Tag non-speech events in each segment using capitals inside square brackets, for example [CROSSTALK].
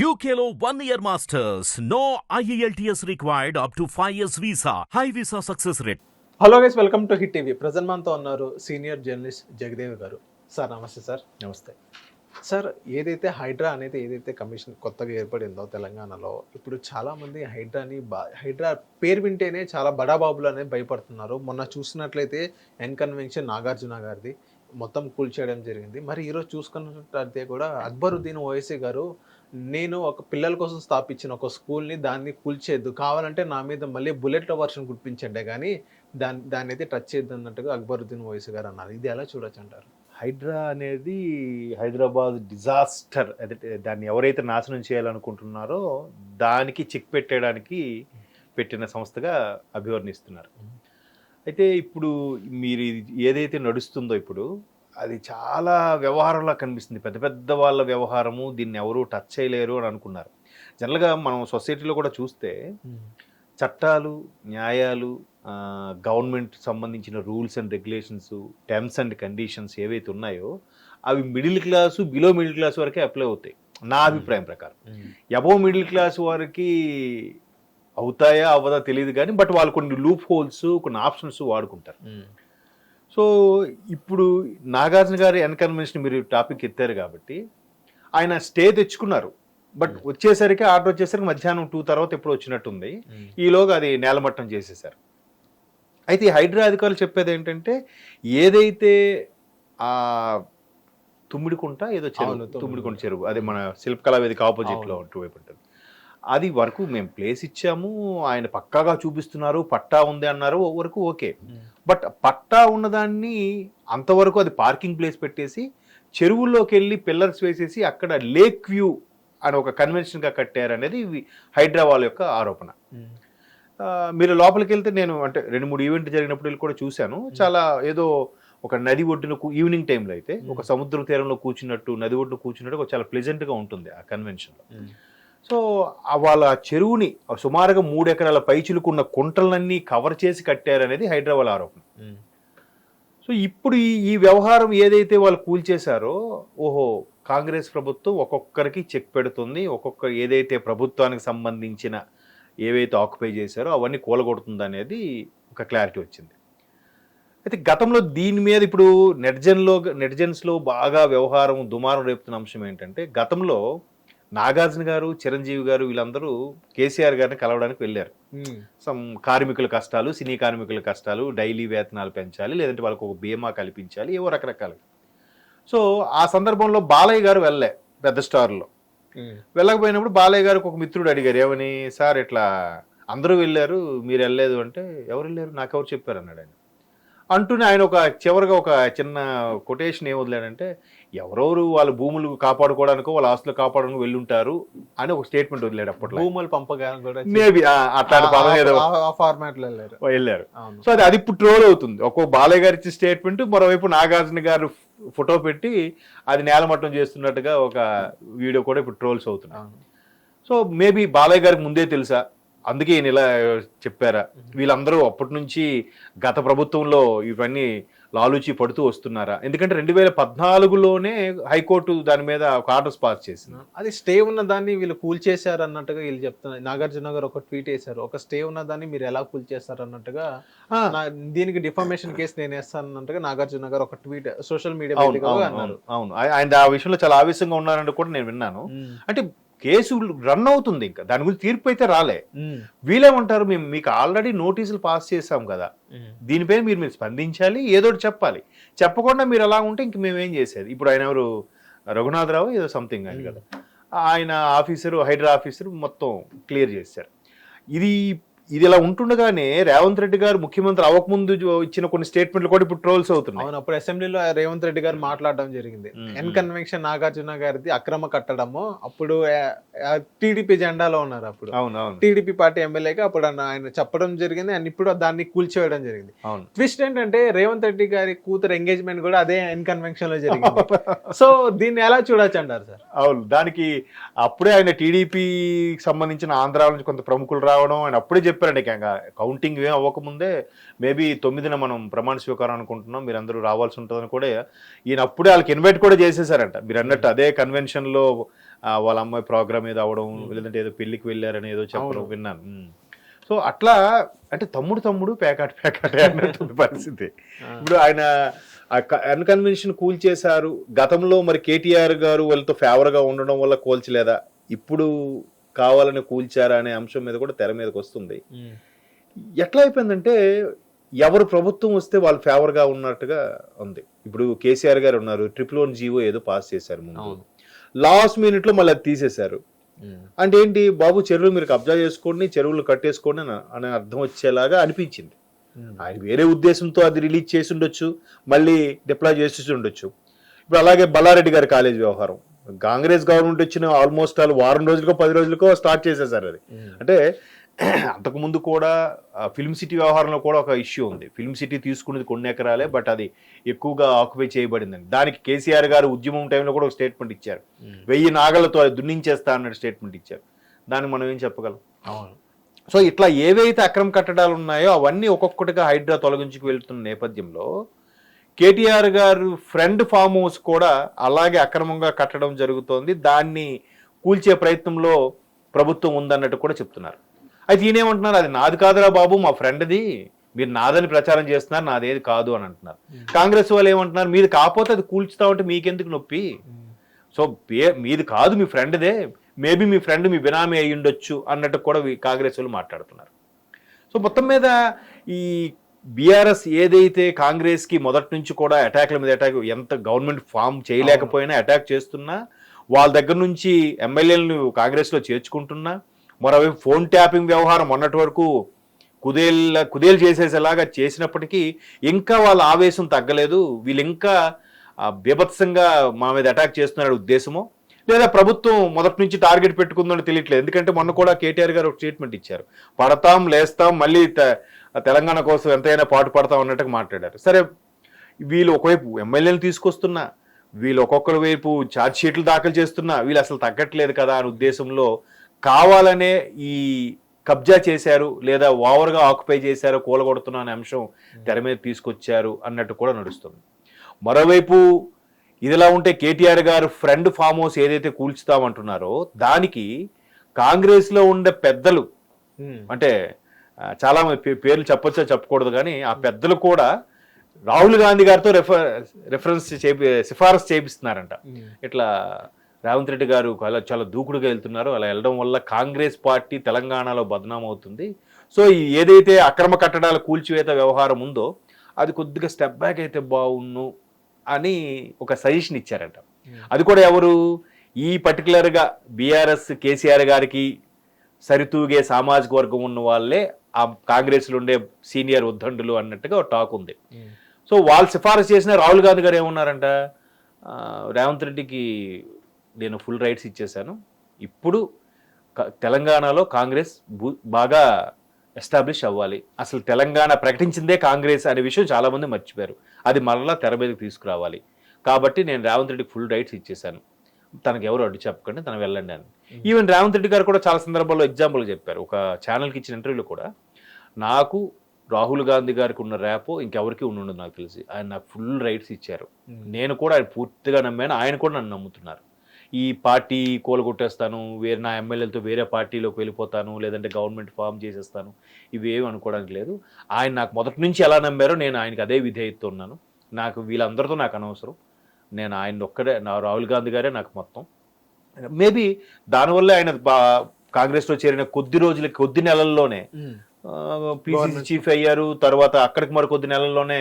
యూకేలో one year masters no E IELTS required up to 5 years visa. High visa success rate. Hello guys welcome to hit TV present మనతో ఉన్నారు senior journalist Jagdev గారు. Sir నమస్తే sir నమస్తే. Sir ఏదైతే హైడ్రా అనేది ఏదైతే కమిషన్ కొత్తగా ఏర్పడిందో తెలంగాణలో ఇప్పుడు చాలామంది హైడ్రాని బా హైడ్రా పేరు వింటేనే చాలా బడాబాబులు అనేది భయపడుతున్నారు. మొన్న చూసినట్లయితే ఎన్ కన్వెన్షన్ నాగార్జున గారిది మొత్తం కూల్చేయడం జరిగింది. మరి ఈరోజు చూసుకున్నట్లయితే కూడా అక్బరుద్దీన్ ఓవైసీ గారు నేను ఒక పిల్లల కోసం స్థాపించిన ఒక స్కూల్ని దాన్ని కూల్చేద్దు. కావాలంటే నా మీద మళ్ళీ బుల్లెట్ల వర్షన్ కుట్టించండి కానీ దాన్ని దాన్ని అయితే టచ్ చేయొద్దు అన్నట్టుగా అక్బరుద్దీన్ ఓవైసీ గారు అన్నారు. ఇది ఎలా చూడొచ్చు అంటారు? హైడ్రా అనేది హైదరాబాద్ డిజాస్టర్. అదే దాన్ని ఎవరైతే నాశనం చేయాలనుకుంటున్నారో దానికి చెక్ పెట్టడానికి పెట్టిన సంస్థగా అభివర్ణిస్తున్నారు. అయితే ఇప్పుడు మీరు ఏదైతే నడుస్తుందో ఇప్పుడు అది చాలా వ్యవహారంలా కనిపిస్తుంది. పెద్ద పెద్ద వాళ్ళ వ్యవహారము దీన్ని ఎవరు టచ్ చేయలేరు అని అనుకున్నారు. జనరల్గా మనం సొసైటీలో కూడా చూస్తే చట్టాలు న్యాయాలు గవర్నమెంట్ సంబంధించిన rules and regulations terms and conditions ఏవైతే ఉన్నాయో అవి middle class below middle class వరకే అప్లై అవుతాయి. నా అభిప్రాయం ప్రకారం. అబోవ్ మిడిల్ క్లాస్ వారికి అవుతాయా అవ్వదా తెలియదు కానీ బట్ వాళ్ళు కొన్ని లూప్ హోల్స్ కొన్ని ఆప్షన్స్ వాడుకుంటారు. సో ఇప్పుడు నాగార్జున గారి ఎన్కన్వెన్షన్ మీరు టాపిక్ ఎత్తారు కాబట్టి ఆయన స్టే తెచ్చుకున్నారు. బట్ వచ్చేసరికి ఆర్డర్ వచ్చేసరికి మధ్యాహ్నం టూ తర్వాత ఎప్పుడు వచ్చినట్టుంది. ఈలోగా అది నేలమట్టం చేసేసారు అయితే ఈ హైడ్రా అధికారులు చెప్పేది ఏంటంటే ఏదైతే ఆ తుమ్మిడికుంట ఏదో చెరువు తుమ్మిడికుంట. చెరువు అదే మన శిల్పకళా వేదిక ఆపోజిట్లో అటువైపు ఉంటుంది. అది వరకు మేము ప్లేస్ ఇచ్చాము ఆయన పక్కాగా చూపిస్తున్నారు పట్టా ఉంది అన్నారు వరకు ఓకే. బట్ పట్టా ఉన్నదాన్ని అంతవరకు అది పార్కింగ్ ప్లేస్ పెట్టేసి చెరువుల్లోకి వెళ్ళి పిల్లర్స్ వేసేసి అక్కడ లేక్ వ్యూ అని ఒక కన్వెన్షన్గా కట్టారనేది ఇవి హైడ్రా వాళ్ళ యొక్క ఆరోపణ. ఆ, మీరు లోపలికి వెళ్తే నేను అంటే రెండు మూడు ఈవెంట్ జరిగినప్పుడు వెళ్ళి కూడా చూశాను. చాలా ఏదో ఒక నది ఒడ్డున ఈవినింగ్ టైంలో అయితే ఒక సముద్ర తీరంలో కూర్చున్నట్టు నది ఒడ్డున కూర్చున్నట్టు ఒక చాలా ప్లెజెంట్గా ఉంటుంది ఆ కన్వెన్షన్లో సో వాళ్ళ చెరువుని సుమారుగా మూడు ఎకరాల పైచిలుకున్న కుంటలన్నీ కవర్ చేసి కట్టారనేది హైదరాబాద్ ఆరోపణ. సో ఇప్పుడు ఈ ఈ వ్యవహారం ఏదైతే వాళ్ళు కూల్చేశారో ఓహో కాంగ్రెస్ ప్రభుత్వం ఒక్కొక్కరికి చెక్ పెడుతుంది ఒక్కొక్క ఏదైతే ప్రభుత్వానికి సంబంధించిన ఏవైతే ఆక్యుపై చేశారో అవన్నీ కూలగొడుతుంది అనేది ఒక క్లారిటీ వచ్చింది. అయితే గతంలో దీని మీద ఇప్పుడు నెట్జన్లో నెట్జన్స్లో బాగా వ్యవహారం దుమారం రేపుతున్న అంశం ఏంటంటే గతంలో నాగార్జున గారు చిరంజీవి గారు వీళ్ళందరూ కేసీఆర్ గారిని కలవడానికి వెళ్ళారు. సమ్ కార్మికుల కష్టాలు సినీ కార్మికుల కష్టాలు డైలీ వేతనాలు పెంచాలి లేదంటే వాళ్ళకు ఒక బీమా కల్పించాలి ఏవో రకరకాలు. సో ఆ సందర్భంలో బాలయ్య గారు వెళ్ళే పెద్ద స్టార్లో. వెళ్ళకపోయినప్పుడు బాలయ్య గారికి ఒక మిత్రుడు అడిగారు ఏమని సార్ ఇట్లా అందరూ వెళ్ళారు మీరు వెళ్ళలేదు అంటే ఎవరు వెళ్ళారు? నాకెవరు చెప్పారు? అన్నాడు ఆయన. అంటూనే ఆయన ఒక చివరిగా ఒక చిన్న కొటేషన్ ఏం వదిలాడంటే ఎవరెవరు వాళ్ళ భూములు కాపాడుకోవడానికో వాళ్ళ ఆస్తులు కాపాడడానికి వెళ్ళుంటారు అని ఒక స్టేట్మెంట్ వదిలాడు అప్పట్లో. భూములు పంపగా కూడా మేబీ అట్లాంటి పదం ఏదో ఫార్మాట్లో వెళ్ళారు. సో అది అది ఇప్పుడు ట్రోల్ అవుతుంది. ఒక్కో బాలయ్య గారు ఇచ్చిన స్టేట్మెంట్ మరోవైపు నాగార్జున గారు ఫోటో పెట్టి అది నేలమట్టం చేస్తున్నట్టుగా ఒక వీడియో కూడా ఇప్పుడు ట్రోల్స్ అవుతున్నాయి. సో మేబీ బాలయ్య గారికి ముందే తెలుసా? అందుకే ఈయన ఇలా చెప్పారా. వీళ్ళందరూ అప్పటి నుంచి గత ప్రభుత్వంలో ఇవన్నీ లాలూచి పడుతూ వస్తున్నారా? ఎందుకంటే రెండు వేల పద్నాలుగులోనే హైకోర్టు దాని మీద ఒక ఆర్డర్స్ పాస్ చేసింది. అది స్టే ఉన్న దాన్ని వీళ్ళు కూల్ చేశారు అన్నట్టుగా వీళ్ళు చెప్తున్నారు. నాగార్జున గారు ఒక ట్వీట్ వేశారు. ఒక స్టే ఉన్న దాన్ని మీరు ఎలా కూల్ చేస్తారు అన్నట్టుగా దీనికి డిఫర్మేషన్ కేసు నేను వేస్తాను అన్నట్టుగా నాగార్జున గారు ఒక ట్వీట్ సోషల్ మీడియా అన్నారు. అవును అవును. ఆయ- ఆయన ఆ విషయంలో చాలా ఆవేశంగా ఉన్నారని కూడా నేను విన్నాను. అంటే కేసు రన్ అవుతుంది ఇంకా. దాని గురించి తీర్పు అయితే రాలే. ఉమ్. వీళ్ళేమంటారు మేము మీకు ఆల్రెడీ నోటీసులు పాస్ చేసాం కదా. దీనిపైన మీరు మీరు స్పందించాలి ఏదో చెప్పాలి. చెప్పకుండా మీరు అలా ఉంటే ఇంక మేమేం చేసేది? ఇప్పుడు ఆయన ఎవరు? రఘునాథరావు ఏదో సంథింగ్ ఆయన కదా. ఆయన ఆఫీసరు హైడ్రా ఆఫీసరు మొత్తం క్లియర్ చేశారు. ఇది ఇది ఇలా ఉంటుండగానే రేవంత్ రెడ్డి గారు ముఖ్యమంత్రి అవ్వకముందు ఇచ్చిన కొన్ని స్టేట్మెంట్లు కూడా ఇప్పుడు ట్రోల్స్ అవుతున్నాయి. అవును అప్పుడు అసెంబ్లీలో రేవంత్ రెడ్డి గారు మాట్లాడడం జరిగింది. ఎన్. కన్వెన్షన్ నాగార్జున గారిది అక్రమ కట్టడము అప్పుడు టీడీపీ జెండాలో ఉన్నారు అప్పుడు. అవును అవును. టీడీపీ పార్టీ ఎమ్మెల్యేగా అప్పుడు ఆయన- ఆయన చెప్పడం జరిగింది అండ్ ఇప్పుడు దాన్ని కూల్చివేయడం జరిగింది. అవును. ట్విస్ట్ ఏంటంటే రేవంత్ రెడ్డి గారి కూతురు ఎంగేజ్మెంట్ కూడా అదే ఎన్ కన్వెన్షన్లో జరిగింది. [LAUGHS] సో దీన్ని ఎలా చూడొచ్చు అంటారు సార్? అవును దానికి అప్పుడే ఆయన టీడీపీ సంబంధించిన ఆంధ్ర నుంచి కొంత ప్రముఖులు రావడం ఆయన అప్పుడే చెప్పారండి. కౌంటింగ్ ఏం అవ్వకముందే మేబీ తొమ్మిదిన మనం ప్రమాణ స్వీకారం అనుకుంటున్నాం. మీరు అందరూ రావాల్సి ఉంటుందని కూడా ఈయన అప్పుడే వాళ్ళకి ఇన్వైట్ కూడా చేసేసారంట. మీరు అన్నట్టు అదే కన్వెన్షన్లో వాళ్ళ అమ్మాయి ప్రోగ్రామ్ ఏదో అవడం లేదంటే ఏదో పెళ్ళికి వెళ్ళారని ఏదో చెప్పడం. విన్నాను. సో అట్లా అంటే తమ్ముడు తమ్ముడు పేకాట పేకాట అన్నట్టు పరిస్థితి. ఇప్పుడు ఆయన అన్కన్వెన్షన్ కూల్ చేశారు. గతంలో మరి కేటీఆర్ గారు వాళ్ళతో ఫేవర్గా ఉండడం వల్ల కూల్చలేదా? ఇప్పుడు కావాలని కూల్చారా అనే అంశం మీద కూడా తెర మీదకి వస్తుంది. ఎట్లా అయిపోయిందంటే ఎవరు ప్రభుత్వం వస్తే వాళ్ళు ఫేవర్గా ఉన్నట్టుగా ఉంది. ఇప్పుడు కేసీఆర్ గారు ఉన్నారు ట్రిపుల్ వన్ జీవో ఏదో పాస్ చేశారు ముందు. లాస్ట్ మినిట్లో మళ్ళీ అది తీసేశారు. అంటే ఏంటి బాబు చెరువులు మీరు కబ్జా చేసుకోండి చెరువులు కట్టేసుకోండి అని అనే అర్థం వచ్చేలాగా అనిపించింది. ఆయన వేరే ఉద్దేశంతో అది రిలీజ్ చేసి ఉండొచ్చు మళ్ళీ డిప్లాయ్ చేసి ఉండొచ్చు. ఇప్పుడు అలాగే బల్లారెడ్డి గారి కాలేజ్ వ్యవహారం. కాంగ్రెస్ గవర్నమెంట్ వచ్చిన ఆల్మోస్ట్ ఆల్ వారం రోజులకో పది రోజులకో స్టార్ట్ చేసేసారు అది. అంటే అంతకు ముందు కూడా ఫిల్మ్ సిటీ వ్యవహారంలో కూడా ఒక ఇష్యూ ఉంది. ఫిల్మ్ సిటీ తీసుకున్నది కొన్ని ఎకరాలే బట్ అది ఎక్కువగా ఆక్యుపై చేయబడిందని దానికి కేసీఆర్ గారు ఉద్యమం టైంలో కూడా ఒక స్టేట్మెంట్ ఇచ్చారు. వెయ్యి నాగలతో అది దున్నించేస్తా అన్నట్టు స్టేట్మెంట్ ఇచ్చారు. దానికి మనం ఏం చెప్పగలం? అవును. సో ఇట్లా ఏవైతే అక్రమ కట్టడాలు ఉన్నాయో అవన్నీ ఒక్కొక్కటిగా హైడ్రా తొలగించుకు వెళ్తున్న నేపథ్యంలో కేటీఆర్ గారు ఫ్రెండ్ ఫామ్ హౌస్ కూడా అలాగే అక్రమంగా కట్టడం జరుగుతోంది. దాన్ని కూల్చే ప్రయత్నంలో ప్రభుత్వం ఉందన్నట్టు కూడా చెప్తున్నారు. అయితే ఈయనేమంటున్నారు? అది నాది కాదురా బాబు మా ఫ్రెండ్ది. మీరు నాదని ప్రచారం చేస్తున్నారు నాదేది కాదు అని అంటున్నారు. కాంగ్రెస్ వాళ్ళు ఏమంటున్నారు? మీది కాకపోతే అది కూల్చుతా ఉంటే మీకెందుకు నొప్పి? సో మీది కాదు మీ ఫ్రెండ్దే. మేబీ మీ ఫ్రెండ్ మీ బినామీ అయి ఉండొచ్చు అన్నట్టు కూడా కాంగ్రెస్ వాళ్ళు మాట్లాడుతున్నారు. సో మొత్తం మీద ఈ బీఆర్ఎస్ ఏదైతే కాంగ్రెస్కి మొదటి నుంచి కూడా అటాక్ల మీద అటాక్ ఎంత గవర్నమెంట్ ఫామ్ చేయలేకపోయినా అటాక్ చేస్తున్నా వాళ్ళ దగ్గర నుంచి ఎమ్మెల్యేలను కాంగ్రెస్లో చేర్చుకుంటున్నా మరోవైపు ఫోన్ ట్యాపింగ్ వ్యవహారం మొన్నటి వరకు కుదేళ్ళ కుదేలు చేసేసేలాగా చేసినప్పటికీ ఇంకా వాళ్ళ ఆవేశం తగ్గలేదు. వీళ్ళు ఇంకా బీభత్సంగా మా మీద అటాక్ చేస్తున్న ఉద్దేశమో లేదా ప్రభుత్వం మొదటి నుంచి టార్గెట్ పెట్టుకుందని తెలియట్లేదు. ఎందుకంటే మొన్న కూడా కేటీఆర్ గారు ఒక స్టేట్మెంట్ ఇచ్చారు. పడతాం లేస్తాం మళ్ళీ తెలంగాణ కోసం ఎంతైనా పాటు పడతాం అన్నట్టుగా మాట్లాడారు. సరే వీళ్ళు ఒకవైపు ఎమ్మెల్యేలు తీసుకొస్తున్నా వీళ్ళు ఒక్కొక్కరి వైపు ఛార్జ్ షీట్లు దాఖలు చేస్తున్నా వీళ్ళు అసలు తగ్గట్లేదు కదా అనే ఉద్దేశంలో కావాలనే ఈ కబ్జా చేశారు లేదా ఓవర్గా ఆక్యుపై చేశారు కూలగొడుతున్నా అనే అంశం తెర మీద తీసుకొచ్చారు అన్నట్టు కూడా నడుస్తుంది. మరోవైపు ఇదిలా ఉంటే కేటీఆర్ గారు ఫ్రెండ్ ఫామ్ హౌస్ ఏదైతే కూల్చుతామంటున్నారో దానికి కాంగ్రెస్లో ఉండే పెద్దలు అంటే చాలా పేర్లు చెప్పొచ్చో చెప్పకూడదు కానీ ఆ పెద్దలు కూడా రాహుల్ గాంధీ గారితో రెఫర్ రెఫరెన్స్ చేపి సిఫారసు చేపిస్తున్నారంట. ఇట్లా రేవంత్ రెడ్డి గారు చాలా చాలా దూకుడుగా వెళ్తున్నారు. అలా వెళ్ళడం వల్ల కాంగ్రెస్ పార్టీ తెలంగాణలో బదనాం అవుతుంది. సో ఏదైతే అక్రమ కట్టడాల కూల్చివేత వ్యవహారం ఉందో అది కొద్దిగా స్టెప్ బ్యాక్ అయితే బాగున్ను అని ఒక సజెషన్ ఇచ్చారంట. అది కూడా ఎవరు? ఈ పర్టికులర్గా బీఆర్ఎస్ కేసీఆర్ గారికి సరితూగే సామాజిక వర్గం ఉన్న వాళ్ళే ఆ కాంగ్రెస్లో ఉండే సీనియర్ ఉద్దండులు అన్నట్టుగా టాక్ ఉంది. సో వాళ్ళు సిఫారసు చేసిన రాహుల్ గాంధీ గారు ఏమన్నారంట? రేవంత్ రెడ్డికి నేను ఫుల్ రైట్స్ ఇచ్చేశాను. ఇప్పుడు తెలంగాణలో కాంగ్రెస్ బాగా ఎస్టాబ్లిష్ అవ్వాలి. అసలు తెలంగాణ ప్రకటించిందే కాంగ్రెస్ అనే విషయం చాలామంది మర్చిపోయారు. అది మరలా తెర మీదకి తీసుకురావాలి. కాబట్టి నేను రేవంత్ రెడ్డికి ఫుల్ రైట్స్ ఇచ్చేశాను. తనకు ఎవరు అడ్డు చెప్పకండి తను వెళ్ళండి అని. ఈవెన్ రేవంత్ రెడ్డి గారు కూడా చాలా సందర్భాల్లో ఎగ్జాంపుల్ చెప్పారు. ఒక ఛానల్కి ఇచ్చిన ఇంటర్వ్యూలో కూడా నాకు రాహుల్ గాంధీ గారికి ఉన్న ర్యాపో ఇంకెవరికి ఉండదు నాకు తెలిసి. ఆయన నాకు ఫుల్ రైట్స్ ఇచ్చారు. నేను కూడా ఆయన పూర్తిగా నమ్మాను. ఆయన కూడా నన్ను నమ్ముతున్నారు. ఈ పార్టీ కూలగొట్టేస్తాను వేరే నా ఎమ్మెల్యేలతో వేరే పార్టీలోకి వెళ్ళిపోతాను లేదంటే గవర్నమెంట్ ఫామ్ చేసేస్తాను. ఇవి ఏమి అనుకోవడానికి లేదు. ఆయన నాకు మొదటి నుంచి ఎలా నమ్మారో నేను ఆయనకి అదే విధేయతతో ఉన్నాను. నాకు వీళ్ళందరితో నాకు అనవసరం. నేను ఆయన ఒక్కడే నా రాహుల్ గాంధీ గారే నాకు మొత్తం. మేబీ దానివల్ల ఆయన కాంగ్రెస్లో చేరిన కొద్ది రోజులకి కొద్ది నెలల్లోనే పిసిసి. చీఫ్ అయ్యారు తర్వాత అక్కడికి మరి కొద్ది నెలల్లోనే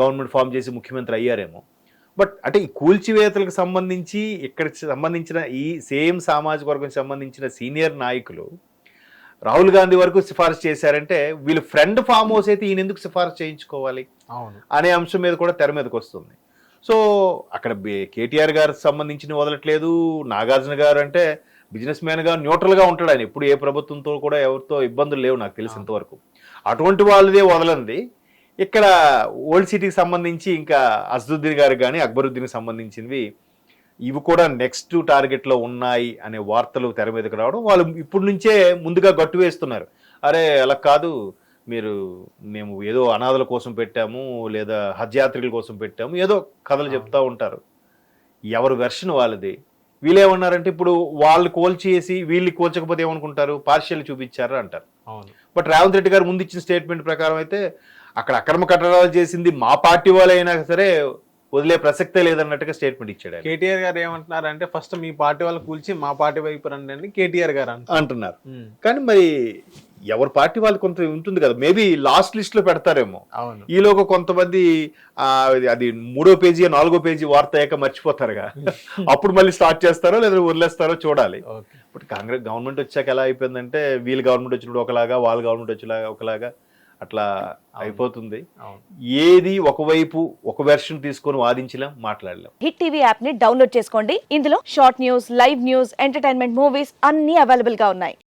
గవర్నమెంట్ ఫామ్ చేసి ముఖ్యమంత్రి అయ్యారేమో. బట్ అంటే ఈ కూల్చివేతలకు సంబంధించి ఇక్కడికి సంబంధించిన ఈ సేమ్ సామాజిక వర్గం సంబంధించిన సీనియర్ నాయకులు రాహుల్ గాంధీ వరకు సిఫారసు చేశారంటే వీళ్ళు ఫ్రెండ్ ఫామ్ హౌస్ అయితే ఈయన ఎందుకు సిఫారసు చేయించుకోవాలి? అనే అంశం మీద కూడా తెర మీదకి వస్తుంది సో అక్కడ కేటీఆర్ గారు సంబంధించిన వదలట్లేదు. నాగార్జున గారు అంటే బిజినెస్ మ్యాన్గా న్యూట్రల్గా ఉంటాడు ఆయన. ఎప్పుడు ఏ ప్రభుత్వంతో కూడా ఎవరితో ఇబ్బందులు లేవు నాకు తెలిసి ఇంతవరకు అటువంటి వాళ్ళదే వదలంది. ఇక్కడ ఓల్డ్ సిటీకి సంబంధించి ఇంకా అసదుద్దీన్ గారికి కానీ అక్బరుద్దీన్కి సంబంధించినవి ఇవి కూడా నెక్స్ట్ టార్గెట్లో ఉన్నాయి అనే వార్తలు తెర మీదకి రావడం వాళ్ళు ఇప్పటి నుంచే ముందుగా గట్టు వేస్తున్నారు. అరే అలా కాదు. మీరు మేము ఏదో అనాథల కోసం పెట్టాము లేదా హజ్ యాత్రికుల కోసం పెట్టాము ఏదో కథలు చెప్తా ఉంటారు. ఎవరి వెర్షన్ వాళ్ళది? వీళ్ళేమన్నారంటే ఇప్పుడు వాళ్ళు కోల్చేసి వీళ్ళు కోల్చకపోతే ఏమనుకుంటారు? పార్షియల్ చూపించారు అంటారు. బట్ రేవంత్ రెడ్డి గారు ముందు ఇచ్చిన స్టేట్మెంట్ ప్రకారం అయితే అక్కడ అక్రమ కట్టడాలు చేసింది మా పార్టీ వాళ్ళైనా సరే వదిలే ప్రసక్తే లేదన్నట్టుగా స్టేట్మెంట్ ఇచ్చాడు. కేటీఆర్ గారు ఏమంటున్నారంటే ఫస్ట్ మీ పార్టీ వాళ్ళు కూల్చి మా పార్టీ వైపు రండి అని కేటీఆర్ గారు అంటున్నారు. కానీ మరి ఎవరి పార్టీ వాళ్ళు కొంత ఉంటుంది కదా మేబీ లాస్ట్ లిస్ట్లో పెడతారేమో. ఈలోగా కొంతమంది అది మూడో పేజీ నాలుగో పేజీ వార్త అయ్యాక మర్చిపోతారుగా [LAUGHS] అప్పుడు మళ్ళీ స్టార్ట్ చేస్తారో లేదా వదిలేస్తారో చూడాలి. ఇప్పుడు కాంగ్రెస్ గవర్నమెంట్ వచ్చాక ఎలా అయిపోయిందంటే వీళ్ళు గవర్నమెంట్ వచ్చినప్పుడు ఒకలాగా వాళ్ళ గవర్నమెంట్ వచ్చేలాగా ఒకలాగా అట్లా అయిపోతుంది. అవును. ఏది ఒకవైపు ఒక వెర్షన్ తీసుకొని వాదించలేం మాట్లాడలేం. హిట్ టీవీ యాప్ని డౌన్లోడ్ చేసుకోండి. ఇందులో short news live news entertainment movies అన్ని అవైలబుల్గా ఉన్నాయి.